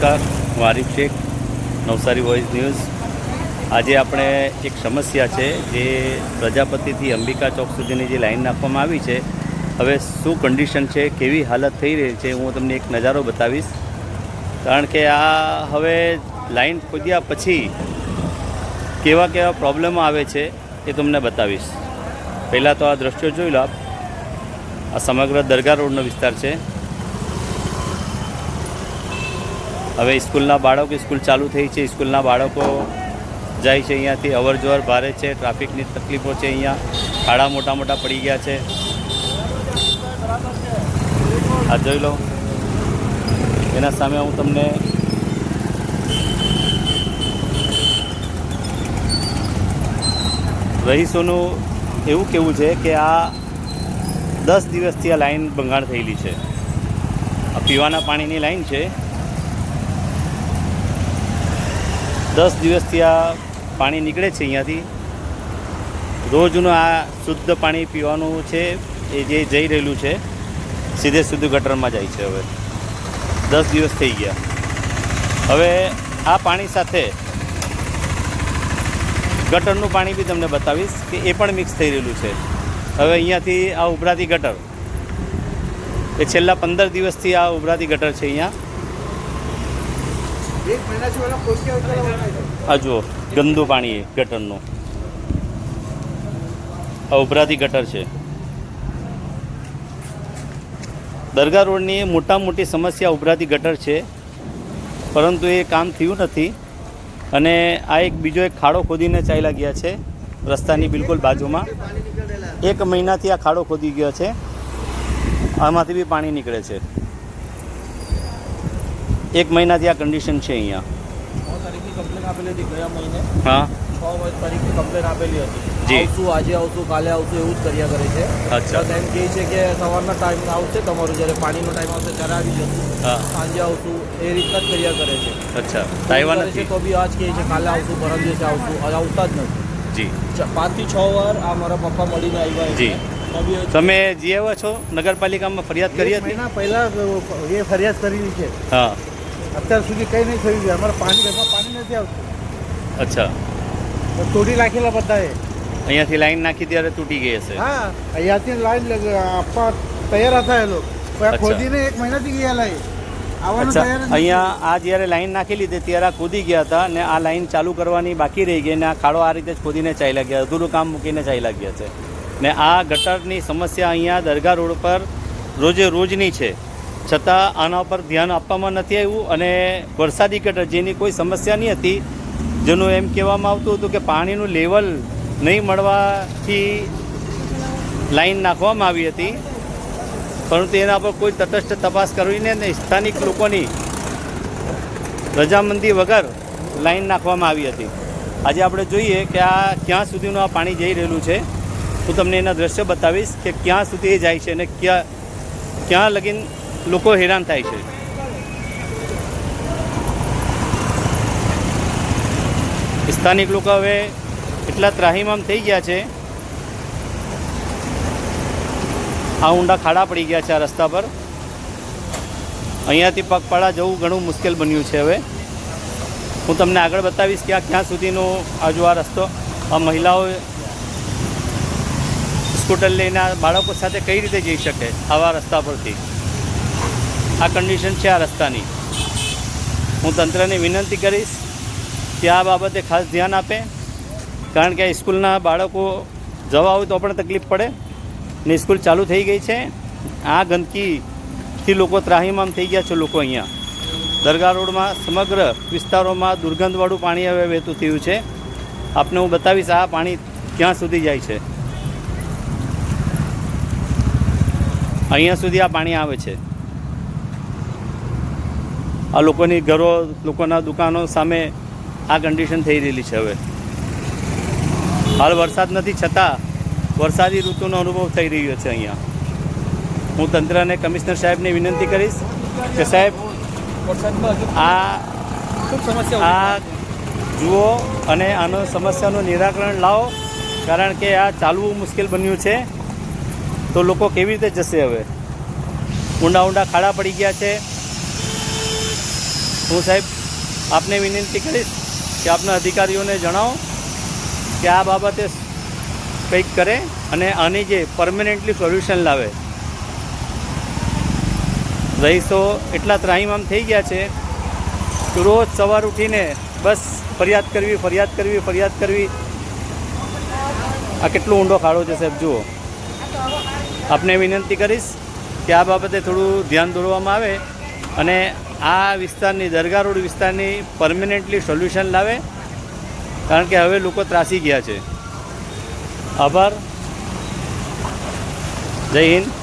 નમસ્કાર, હું Arif Shaikh, Navsari voice news આજે આપણે એક સમસ્યા છે જે પ્રજાપતિથી અંબિકા ચોક સુધીની જે લાઈન નાખવામાં આવી છે, હવે શું કન્ડિશન છે, કેવી હાલત થઈ રહી છે, હું તમને એક નજારો બતાવીશ. કારણ કે આ હવે લાઈન ખોદ્યા પછી કેવા કેવા પ્રોબ્લેમો આવે છે એ તમને બતાવીશ. પહેલાં તો આ દ્રશ્યો જોઈ લો આપ. આ સમગ્ર દરગાહ રોડનો વિસ્તાર છે. હવે સ્કૂલના બાળકો, સ્કૂલ ચાલુ થઈ છે. સ્કૂલના બાળકો જાય છે અહીંયાથી. અવર જવર ભારે છે. ટ્રાફિકની તકલીફો છે અહીંયા. ખાડા મોટા મોટા પડી ગયા છે. આ જોઈ લો. એના સામે હું તમને રહીશોનું એવું કહેવું છે કે આ દસ દિવસથી આ લાઈન ભંગાણ થયેલી છે. આ પીવાના પાણીની લાઈન છે. દસ દિવસથી આ પાણી નીકળે છે અહીંયાથી. રોજનું આ શુદ્ધ પાણી પીવાનું છે, એ જે જઈ રહેલું છે, સીધે સીધું ગટરમાં જાય છે હવે. દસ દિવસ થઈ ગયા. હવે આ પાણી સાથે ગટરનું પાણી બી તમને બતાવીશ કે એ પણ મિક્સ થઈ રહેલું છે. હવે અહીંયાથી આ ઉભરાતી ગટર, એ છેલ્લા પંદર દિવસથી આ ઉભરાતી ગટર છે અહીંયા. આ જુઓ, ગંદુ પાણી ગટરનું. આ ઉભરાતી ગટર છે. દરગાહ રોડની મોટા મોટી સમસ્યા ઉભરાતી ગટર છે, પરંતુ એ કામ થયું નથી અને આ એક બીજો એક ખાડો ખોદીને ચાલ્યા ગયા છે, રસ્તાની બિલકુલ બાજુમાં. એક મહિનાથી આ ખાડો ખોદી ગયો છે, આમાંથી બી પાણી નીકળે છે. એક મહિનાથી આ કન્ડિશન છે અહીંયા. હા. તારીખની કમ્પ્લેન આપેલી હતી. આવશું આજે આવશું કાલે આવશું એવું જ કર્યા કરે છે. અચ્છા. એમ કહે છે કે સવારના ટાઈમ આવશે તમારું જ્યારે પાણીનો ટાઈમ આવશે ત્યારે આવી જશું. સાંજે આવશું એ રીતના જ કર્યા કરે છે. અચ્છા. આવ્યા નથી? તો બી આજ કહે છે કાલે આવશું પરમ દિવસે આવશું. આવતા જ નથી. જી. પાંચથી છ વાર આ મારા પપ્પા મળીને આવ્યા જી. તમે જીએવા છો નગરપાલિકામાં ફરિયાદ કરી હતી? પહેલા એ ફરિયાદ કરેલી છે. હા. અત્યાર સુધી કંઈ નહીં થયું છે. અમારે પાણી ઘરમાં પાણી નથી આવતું. અચ્છા. તોડી નાખેલા બધાએ. અહીંયાથી લાઈન નાખી ત્યારે તૂટી ગઈ હશે. હા અહીંયાથી લાઈન આપવા તૈયાર હતા એ લોકો. ખોદીને એક મહિનાથી ગયા લાઈ. અચ્છા તૈયાર જ નથી. અહીંયા આ જ્યારે લાઈન નાખેલી હતી ત્યારે આ કૂદી ગયા હતા અને આ લાઈન ચાલુ કરવાની બાકી રહી ગઈ ને આ ખાડો આ રીતે જ ખોદીને ચાલ્યા ગયા અધૂરું કામ મૂકીને ચાલ્યા ગયા છે. ને આ ગટરની સમસ્યા અહીંયા દરગાહ રોડ પર રોજે રોજની છે. છતાં આના પર ધ્યાન આપવામાં નથી આવ્યું અને વરસાદી ગટર જેની કોઈ સમસ્યા નહીં હતી, જેનું એમ કહેવામાં આવતું હતું કે પાણીનું લેવલ નહીં મળવાથી લાઈન નાખવામાં આવી હતી. પરંતુ એના પર કોઈ તટસ્થ તપાસ કરીને સ્થાનિક લોકોની રજામંદી વગર લાઈન નાખવામાં આવી હતી. આજે આપણે જોઈએ કે આ ક્યાં સુધીનું આ પાણી જઈ રહેલું છે. હું તમને એના દ્રશ્ય બતાવીશ કે ક્યાં સુધી એ જાય છે અને ક્યાં ક્યાં લગીન લોકો હેરાન થાય છે. સ્થાનિક લોકો હવે એટલા ત્રાહીમામ થઈ ગયા છે. આ ઊંડા ખાડા પડી ગયા છે આ રસ્તા પર. અહીંયાથી પગપાળા જવું ઘણું મુશ્કેલ બન્યું છે હવે. હું તમને આગળ બતાવીશ કે આ ક્યાં સુધીનો આજુ આ રસ્તો, આ મહિલાઓ સ્કૂટર લઈને બાળકો સાથે કઈ રીતે જઈ શકે આવા રસ્તા પરથી? આ કન્ડિશન છે આ રસ્તાની. હું તંત્રને વિનંતી કરીશ કે આ બાબતે ખાસ ધ્યાન આપે. કારણ કે સ્કૂલના બાળકો જવા હોય તો પણ તકલીફ પડે ને સ્કૂલ ચાલુ થઈ ગઈ છે. આ ગંદકીથી લોકો ત્રાહીમામ થઈ ગયા છે લોકો અહીંયા. દરગાહ રોડમાં સમગ્ર વિસ્તારોમાં દુર્ગંધવાળું પાણી હવે વહેતું થયું છે. આપને હું બતાવીશ આ પાણી ક્યાં સુધી જાય છે. અહીંયા સુધી આ પાણી આવે છે. આ લોકોની ઘરો, લોકોના દુકાનો સામે આ કન્ડિશન થઈ રહેલી છે હવે. હાલ વરસાદ નથી, છતાં વરસાદી ઋતુનો અનુભવ થઈ રહ્યો છે અહીંયા. હું તંત્રને કમિશનર સાહેબને વિનંતી કરીશ કે સાહેબ, આ આ જુઓ અને આનો સમસ્યાનું નિરાકરણ લાવો, કારણ કે આ ચાલવું મુશ્કેલ બન્યું છે. તો લોકો કેવી રીતે જશે હવે? ઊંડા ઊંડા ખાડા પડી ગયા છે. હું સાહેબ, આપને વિનંતી કરીશ કે આપના અધિકારીઓને જણાવો કે આ બાબતે કંઈક કરે અને આની જે પરમનન્ટલી સોલ્યુશન લાવે. રહીશો એટલા ત્રાહીમામ થઈ ગયા છે કે રોજ સવાર ઉઠીને બસ ફરિયાદ કરવી ફરિયાદ કરવી ફરિયાદ કરવી. આ કેટલો ઊંડો ખાડો છે સાહેબ, જુઓ. આપને વિનંતી કરીશ કે આ બાબતે થોડું ધ્યાન દોરવામાં આવે અને આ વિસ્તારની દરગાહ રોડ વિસ્તારની પરમિનન્ટલી સોલ્યુશન લાવે, કારણ કે હવે લોકો ત્રાસી ગયા છે. આભાર. જય હિન્દ.